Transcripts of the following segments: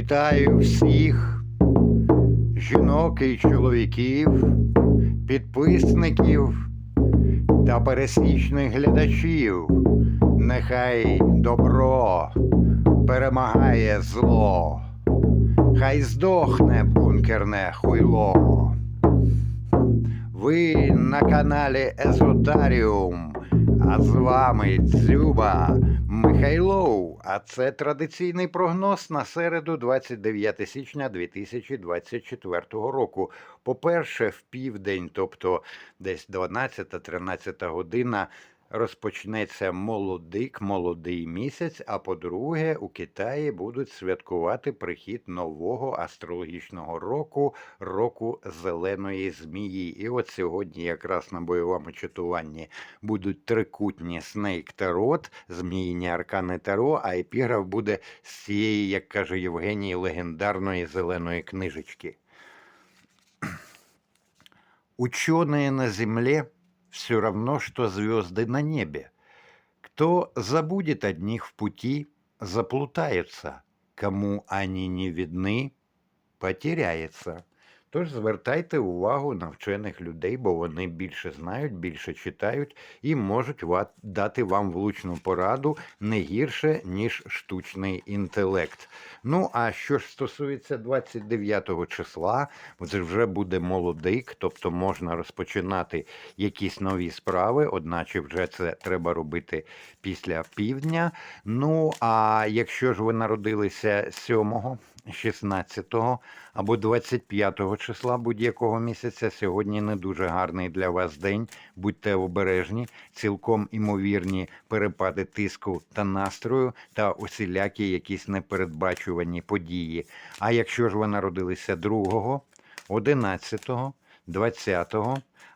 Вітаю всіх жінок і чоловіків, підписників та пересічних глядачів. Нехай добро перемагає зло. Хай здохне бункерне хуйло. Ви на каналі Езотаріум, а з вами Дзюба Михайлов. А це традиційний прогноз на середу, 29 січня 2024 року. По-перше, в південь, тобто десь 12-13 година. Розпочнеться молодик, молодий місяць. А по-друге, у Китаї будуть святкувати прихід нового астрологічного року, року зеленої змії. І от сьогодні, якраз на бойовому чатуванні, будуть трикутні Снейк Тарот, зміїні аркани Таро, а епіграф буде з цієї, як каже Євгеній, легендарної зеленої книжечки. Ученые на Земле все равно, что звезды на небе. Кто забудет одних в пути, заплутается. Кому они не видны, потеряється. Тож звертайте увагу на вчених людей, бо вони більше знають, більше читають і можуть дати вам влучну пораду не гірше, ніж штучний інтелект. Ну, а що ж стосується 29 числа, це вже буде молодик, тобто можна розпочинати якісь нові справи, одначе вже це треба робити після півдня. Ну, а якщо ж ви народилися 7 16 або 25 числа будь-якого місяця, сьогодні не дуже гарний для вас день. Будьте обережні, цілком імовірні перепади тиску та настрою та усілякі якісь непередбачувані події. А якщо ж ви народилися 2, 11, 20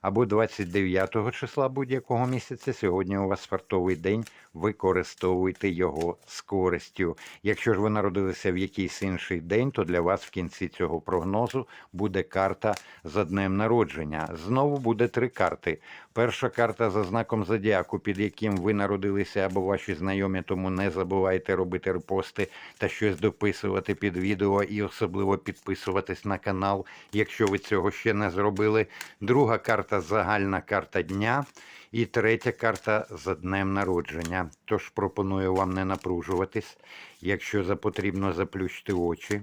або 29 числа будь-якого місяця, сьогодні у вас фартовий день, використовуйте його з користю. Якщо ж ви народилися в якийсь інший день, то для вас в кінці цього прогнозу буде карта за днем народження. Знову буде три карти. Перша карта за знаком зодіаку, під яким ви народилися або ваші знайомі, тому не забувайте робити репости та щось дописувати під відео і особливо підписуватись на канал, якщо ви цього ще не зробили. Друга карта загальна карта дня. І третя карта за днем народження. Тож пропоную вам не напружуватись. Якщо потрібно, заплющте очі,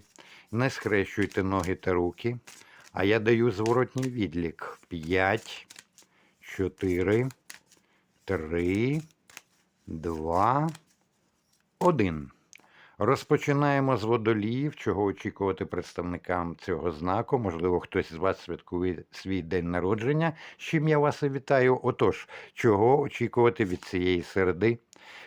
не схрещуйте ноги та руки. А я даю зворотній відлік. 5, 4, 3, 2, 1. Розпочинаємо з водоліїв, чого очікувати представникам цього знаку. Можливо, хтось з вас святкує свій день народження, з чим я вас і вітаю. Отож, чого очікувати від цієї середи?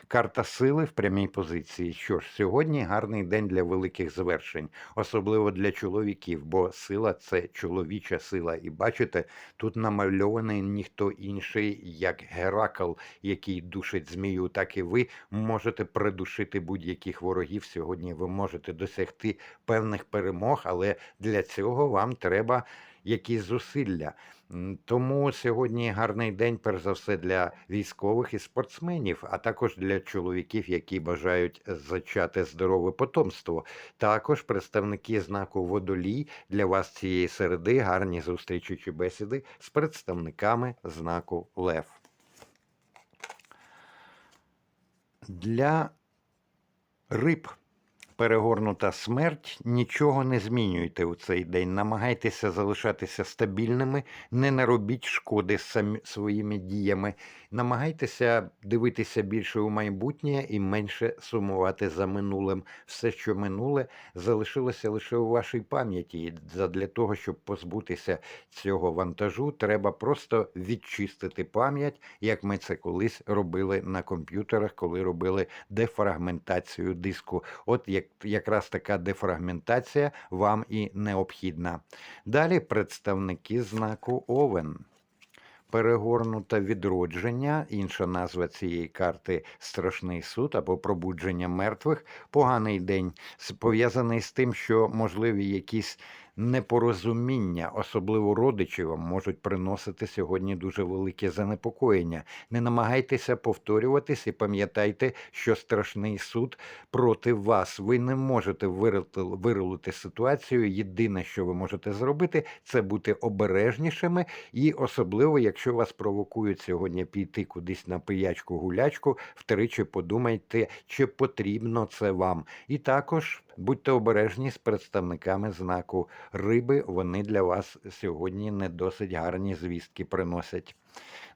Карта сили в прямій позиції. Що ж, сьогодні гарний день для великих звершень, особливо для чоловіків, бо сила це чоловіча сила. І бачите, тут намальований ніхто інший, як Геракл, який душить змію, так і ви можете придушити будь-яких ворогів. Сьогодні ви можете досягти певних перемог, але для цього вам треба якісь зусилля. Тому сьогодні гарний день, перш за все, для військових і спортсменів, а також для чоловіків, які бажають зачати здорове потомство. Також представники знаку водолій для вас цієї середи гарні зустрічі чи бесіди з представниками знаку Лев. Для риб перегорнута смерть, нічого не змінюйте у цей день. Намагайтеся залишатися стабільними, не наробіть шкоди самі своїми діями. Намагайтеся дивитися більше у майбутнє і менше сумувати за минулим. Все, що минуле, залишилося лише у вашій пам'яті. І задля того, щоб позбутися цього вантажу, треба просто відчистити пам'ять, як ми це колись робили на комп'ютерах, коли робили дефрагментацію диску. От як, якраз така дефрагментація вам і необхідна. Далі представники знаку Овен. Перегорнуте відродження, інша назва цієї карти страшний суд або пробудження мертвих. Поганий день пов'язаний з тим, що можливі якісь Непорозуміння, особливо родичі, вам можуть приносити сьогодні дуже велике занепокоєння. Не намагайтеся повторюватись і пам'ятайте, що страшний суд проти вас. Ви не можете вирулити ситуацію. Єдине, що ви можете зробити, це бути обережнішими, і особливо, якщо вас провокують сьогодні піти кудись на пиячку гулячку, втричі подумайте, чи потрібно це вам. І також будьте обережні з представниками знаку риби. Вони для вас сьогодні не досить гарні звістки приносять.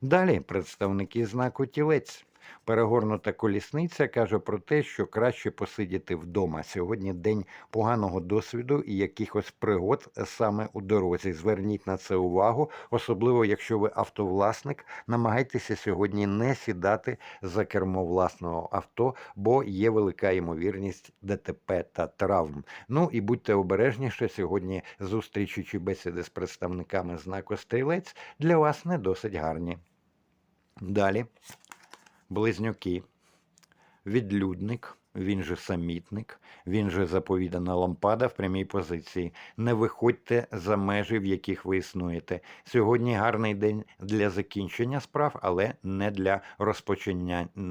Далі представники знаку тілець. Перегорнута колісниця каже про те, що краще посидіти вдома. Сьогодні день поганого досвіду і якихось пригод саме у дорозі. Зверніть на це увагу, особливо якщо ви автовласник. Намагайтеся сьогодні не сідати за кермо власного авто, бо є велика ймовірність ДТП та травм. Ну і будьте обережніше сьогодні. Зустрічі чи бесіди з представниками знаку стрілець для вас не досить гарні. Далі близнюки, відлюдник, він же самітник, він же заповідана лампада в прямій позиції. Не виходьте за межі, в яких ви існуєте. Сьогодні гарний день для закінчення справ, але не для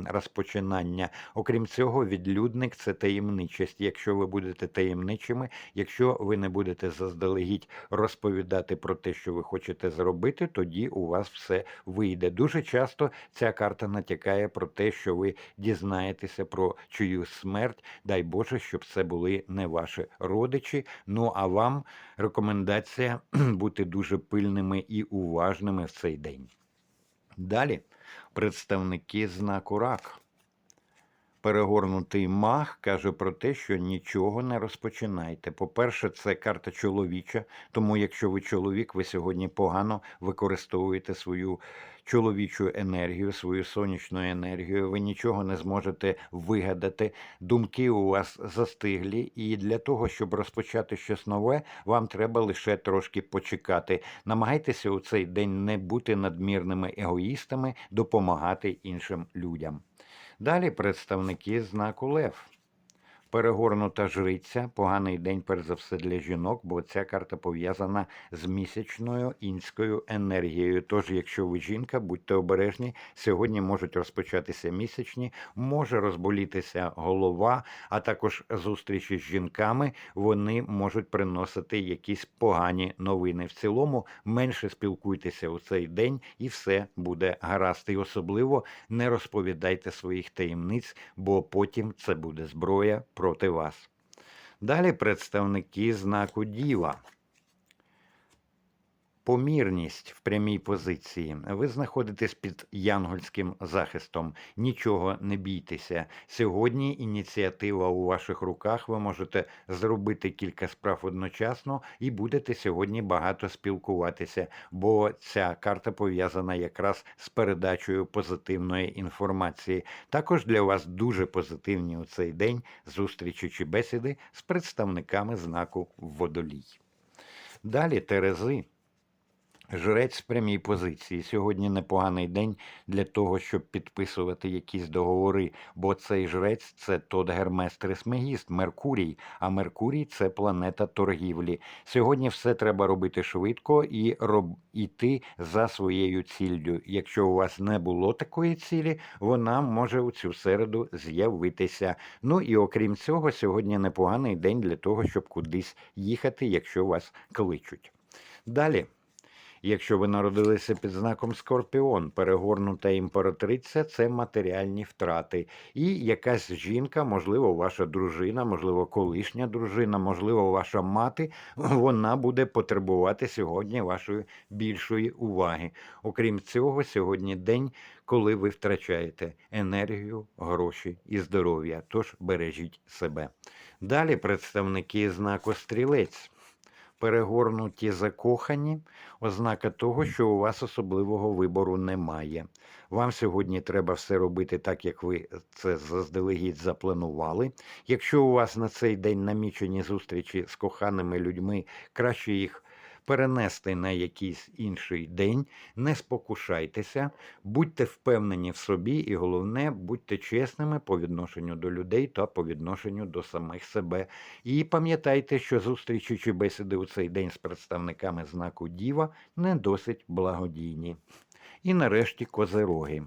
розпочинання. Окрім цього, відлюдник це таємничість. Якщо ви будете таємничими, якщо ви не будете заздалегідь розповідати про те, що ви хочете зробити, тоді у вас все вийде. Дуже часто ця карта натякає про те, що ви дізнаєтеся про чиюсь смерть. Дай Боже, щоб це були не ваші родичі. Ну а вам рекомендація бути дуже пильними і уважними в цей день. Далі представники знаку рак. Перегорнутий маг каже про те, що нічого не розпочинайте. По-перше, це карта чоловіча, тому якщо ви чоловік, ви сьогодні погано використовуєте свою чоловічу енергію, свою сонячну енергію. Ви нічого не зможете вигадати. Думки у вас застиглі, і для того, щоб розпочати щось нове, вам треба лише трошки почекати. Намагайтеся у цей день не бути надмірними егоїстами, допомагати іншим людям. Далі представники знаку Лев. Перегорнута жриця, поганий день, перш за все, для жінок, бо ця карта пов'язана з місячною інською енергією. Тож, якщо ви жінка, будьте обережні. Сьогодні можуть розпочатися місячні, може розболітися голова, а також зустрічі з жінками. Вони можуть приносити якісь погані новини. В цілому менше спілкуйтеся у цей день, і все буде гаразд. І особливо не розповідайте своїх таємниць, бо потім це буде зброя проти вас. Далі представники знаку Діва. Помірність в прямій позиції. Ви знаходитесь під янгольським захистом. Нічого не бійтеся. Сьогодні ініціатива у ваших руках. Ви можете зробити кілька справ одночасно і будете сьогодні багато спілкуватися, бо ця карта пов'язана якраз з передачею позитивної інформації. Також для вас дуже позитивні у цей день зустрічі чи бесіди з представниками знаку Водолій. Далі Терези. Жрець прямій позиції. Сьогодні непоганий день для того, щоб підписувати якісь договори, бо цей жрець це тот Гермес Трисмегіст, Меркурій. А Меркурій це планета торгівлі. Сьогодні все треба робити швидко і роб... йти за своєю ціллю. Якщо у вас не було такої цілі, вона може у цю середу з'явитися. Ну і окрім цього, сьогодні непоганий день для того, щоб кудись їхати, якщо вас кличуть. Далі. Якщо ви народилися під знаком Скорпіон, перегорнута імператриця це матеріальні втрати. І якась жінка, можливо, ваша дружина, можливо, колишня дружина, можливо, ваша мати, вона буде потребувати сьогодні вашої більшої уваги. Окрім цього, сьогодні день, коли ви втрачаєте енергію, гроші і здоров'я. Тож бережіть себе. Далі представники знаку стрілець перегорнуті закохані, ознака того, що у вас особливого вибору немає. Вам сьогодні треба все робити так, як ви це заздалегідь запланували. Якщо у вас на цей день намічені зустрічі з коханими людьми, краще їх перенести на якийсь інший день, не спокушайтеся, будьте впевнені в собі, і головне, будьте чесними по відношенню до людей та по відношенню до самих себе. І пам'ятайте, що зустрічі чи бесіди у цей день з представниками знаку Діва не досить благодійні. І нарешті козироги.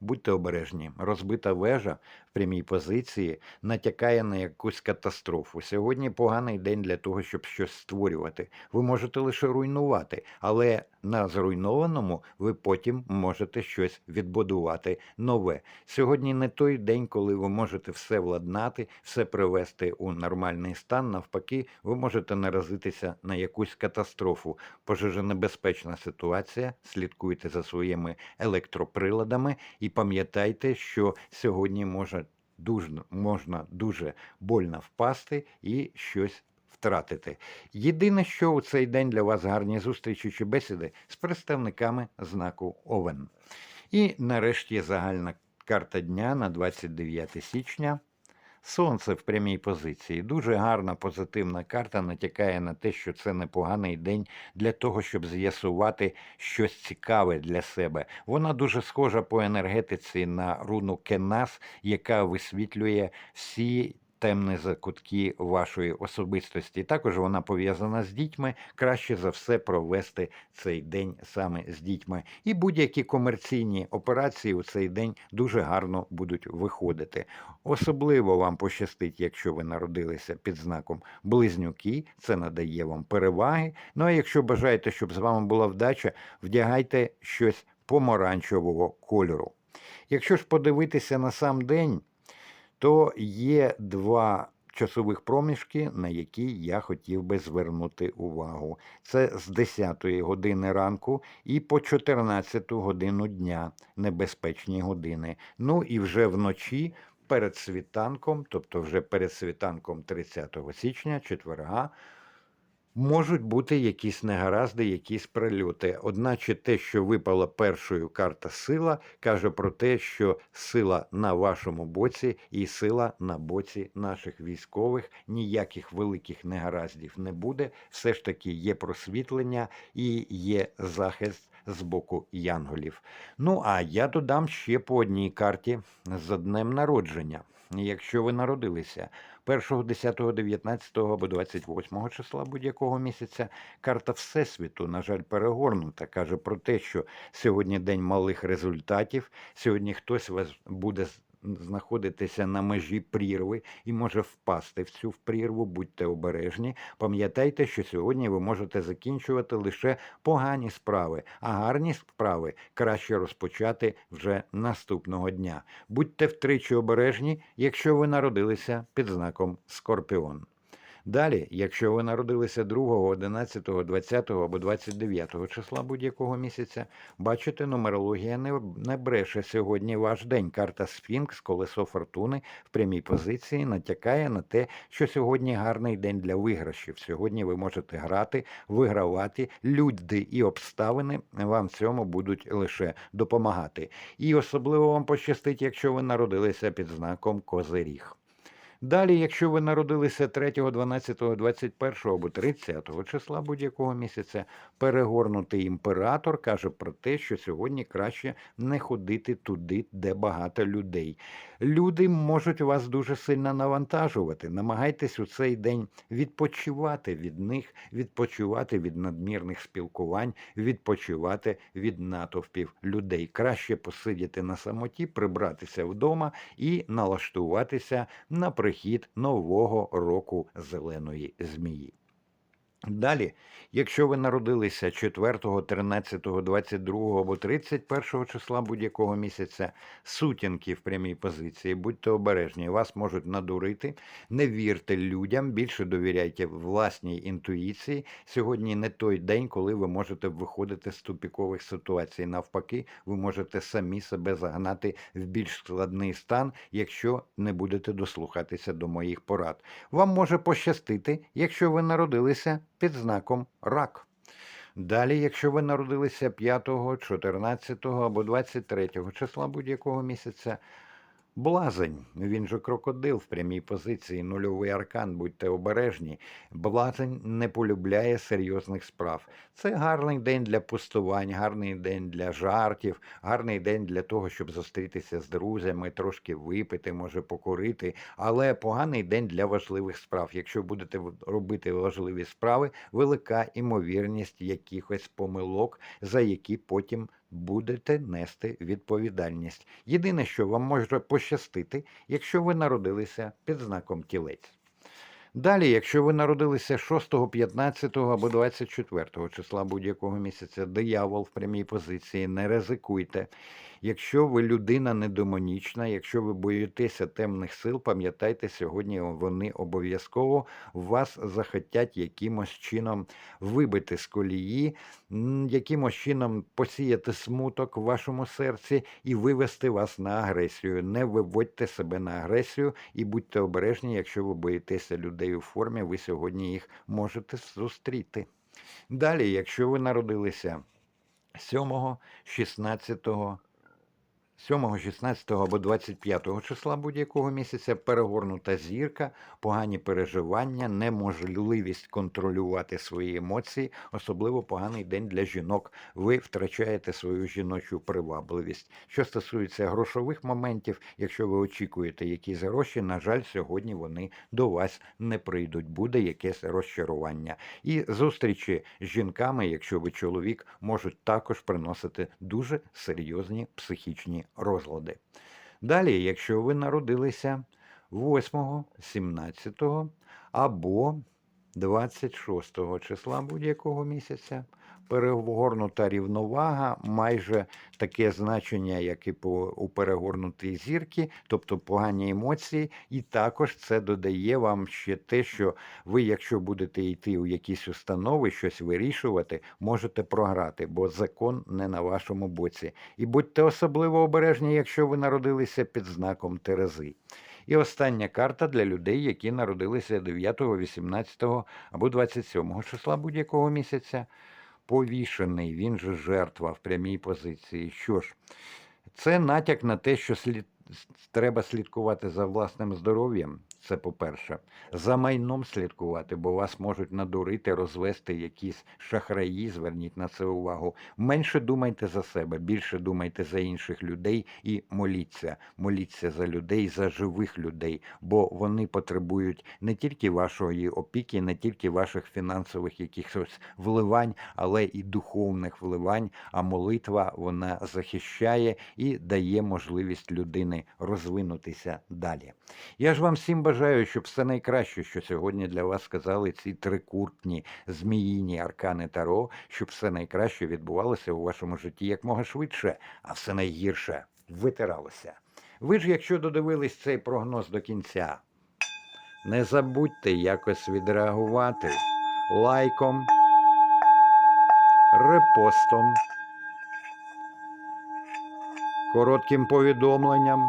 Будьте обережні, розбита вежа прямій позиції натякає на якусь катастрофу. Сьогодні поганий день для того, щоб щось створювати. Ви можете лише руйнувати, але на зруйнованому ви потім можете щось відбудувати нове. Сьогодні не той день, коли ви можете все владнати, все привести у нормальний стан. Навпаки, ви можете наразитися на якусь катастрофу. Пожежонебезпечна ситуація. Слідкуйте за своїми електроприладами і пам'ятайте, що сьогодні може дуже можна дуже больно впасти і щось втратити. Єдине, що у цей день для вас гарні зустрічі чи бесіди з представниками знаку Овен. І нарешті загальна карта дня на 29 січня. Сонце в прямій позиції. Дуже гарна позитивна карта натякає на те, що це непоганий день для того, щоб з'ясувати щось цікаве для себе. Вона дуже схожа по енергетиці на руну Кенас, яка висвітлює всі. Темні закутки вашої особистості. Також вона пов'язана з дітьми. Краще за все провести цей день саме з дітьми. І будь-які комерційні операції у цей день дуже гарно будуть виходити. Особливо вам пощастить, якщо ви народилися під знаком близнюки, це надає вам переваги. Ну а якщо бажаєте, щоб з вами була вдача, вдягайте щось помаранчевого кольору. Якщо ж подивитися на сам день, то є два часових проміжки, на які я хотів би звернути увагу. Це з 10 години ранку і по 14 годину дня небезпечні години. Ну і вже вночі. Перед світанком, тобто вже перед світанком 30 січня, четверга, можуть бути якісь негаразди, якісь прильоти. Одначе те, що випала першою карта сила, каже про те, що сила на вашому боці і сила на боці наших військових. Ніяких великих негараздів не буде. Все ж таки є просвітлення і є захист. З боку янголів. Ну, а я додам ще по одній карті за днем народження. Якщо ви народилися 1, 10, 19 або 28 числа будь-якого місяця, карта Всесвіту, на жаль, перегорнута. Каже про те, що сьогодні день малих результатів, сьогодні хтось вас буде знаходитися на межі прірви і може впасти в цю прірву, будьте обережні. Пам'ятайте, що сьогодні ви можете закінчувати лише погані справи, а гарні справи краще розпочати вже наступного дня. Будьте втричі обережні, якщо ви народилися під знаком Скорпіон. Далі, якщо ви народилися 2, 11, 20 або 29 числа будь-якого місяця, бачите, нумерологія не, бреше сьогодні ваш день. Карта Сфінкс, колесо фортуни в прямій позиції натякає на те, що сьогодні гарний день для виграшів. Сьогодні ви можете грати, вигравати, люди і обставини вам в цьому будуть лише допомагати. І особливо вам пощастить, якщо ви народилися під знаком Козиріг. Далі, якщо ви народилися 3, 12, 21 або 30 числа будь-якого місяця, перегорнутий імператор каже про те, що сьогодні краще не ходити туди, де багато людей. Люди можуть вас дуже сильно навантажувати. Намагайтесь у цей день відпочивати від них, відпочивати від надмірних спілкувань, відпочивати від натовпів людей. Краще посидіти на самоті, прибратися вдома і налаштуватися на прихід нового року зеленої змії. Далі, якщо ви народилися 4, 13, 22 або 31 числа будь-якого місяця, сутінки в прямій позиції, будьте обережні, вас можуть надурити, не вірте людям, більше довіряйте власній інтуїції. Сьогодні не той день, коли ви можете виходити з тупікових ситуацій. Навпаки, ви можете самі себе загнати в більш складний стан, якщо не будете дослухатися до моїх порад. Вам може пощастити, якщо ви народилися під знаком рак. Далі, якщо ви народилися 5, 14 або 23 числа будь-якого місяця, Блазень, він же крокодил в прямій позиції, нульовий аркан, будьте обережні. Блазень не полюбляє серйозних справ. Це гарний день для пустувань, гарний день для жартів, гарний день для того, щоб зустрітися з друзями, трошки випити, може покурити, але поганий день для важливих справ. Якщо будете робити важливі справи, велика імовірність якихось помилок, за які потім будете нести відповідальність. Єдине, що вам може пощастити, якщо ви народилися під знаком тілець. Далі, якщо ви народилися 6, 15 або 24 числа будь-якого місяця, диявол в прямій позиції, не ризикуйте. Якщо ви людина недемонічна, якщо ви боїтеся темних сил, пам'ятайте, сьогодні вони обов'язково вас захотять якимось чином вибити з колії, якимось чином посіяти смуток в вашому серці і вивести вас на агресію. Не виводьте себе на агресію і будьте обережні, якщо ви боїтеся людей у формі, ви сьогодні їх можете зустріти. Далі, якщо ви народилися 7, 16, 7, 16 або 25 числа будь-якого місяця перегорнута зірка, погані переживання, неможливість контролювати свої емоції, особливо поганий день для жінок. Ви втрачаєте свою жіночу привабливість. Що стосується грошових моментів, якщо ви очікуєте якісь гроші, на жаль, сьогодні вони до вас не прийдуть. Буде якесь розчарування. І зустрічі з жінками, якщо ви чоловік, можуть також приносити дуже серйозні психічні розлади. Далі, якщо ви народилися 8, 17 або 26 числа будь-якого місяця, перегорнута рівновага, майже таке значення, як і по, у перегорнутій зірки, тобто погані емоції, і також це додає вам ще те, що ви, якщо будете йти у якісь установи, щось вирішувати, можете програти, бо закон не на вашому боці. І будьте особливо обережні, якщо ви народилися під знаком Терези. І остання карта для людей, які народилися 9, 18 або 27 числа будь-якого місяця. Повішений, він же жертва в прямій позиції. Що ж, це натяк на те, що слід, треба слідкувати за власним здоров'ям. Це по-перше, за майном слідкувати, бо вас можуть надурити, розвести якісь шахраї. Зверніть на це увагу. Менше думайте за себе, більше думайте за інших людей і моліться. Моліться за людей, за живих людей, бо вони потребують не тільки вашої опіки, не тільки ваших фінансових якихось вливань, але і духовних вливань. А молитва вона захищає і дає можливість людини розвинутися далі. Я ж вам всім бажаю, щоб все найкраще, що сьогодні для вас сказали ці трикутні зміїні аркани Таро, щоб все найкраще відбувалося у вашому житті якмога швидше, а все найгірше витиралося. Ви ж, якщо додивились цей прогноз до кінця, не забудьте якось відреагувати лайком, репостом, коротким повідомленням.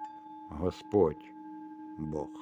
Господь Бог.